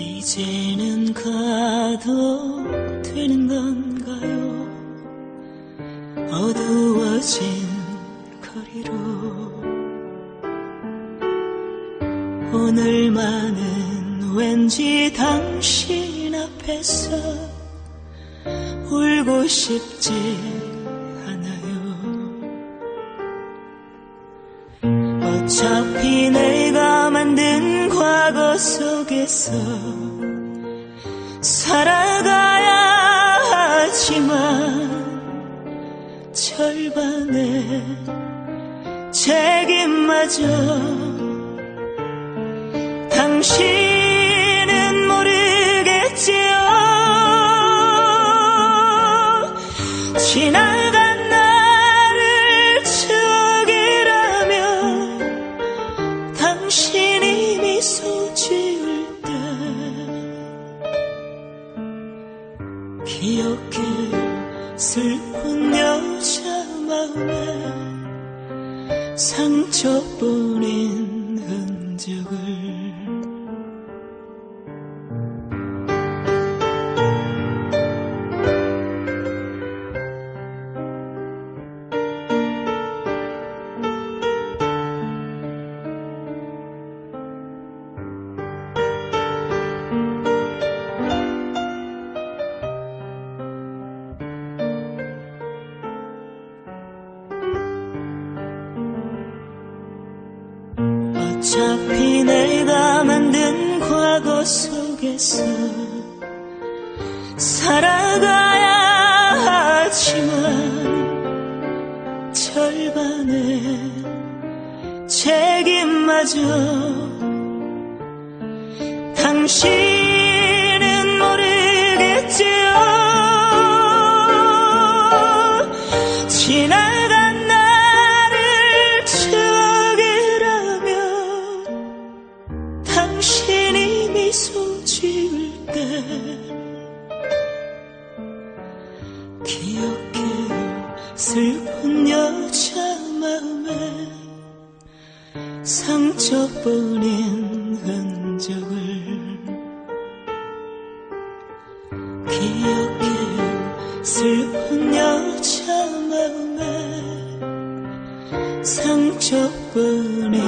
이제는 가도 되는 건가요? 어두워진 거리로 오늘만은 왠지 당신 앞에서 울고 싶지 속에서 살아가야 하지만 절반의 책임마저 당신 기억해. 슬픈 여자 마음에 상처뿐인 어차피 내가 만든 과거 속에서 살아가야 하지만 절반의 책임마저 당신은 모르겠지요. 지나 미소 지을 때 기억해요 슬픈 여자 마음에 상처뿐인 흔적을 기억해요 슬픈 여자 마음에 상처뿐인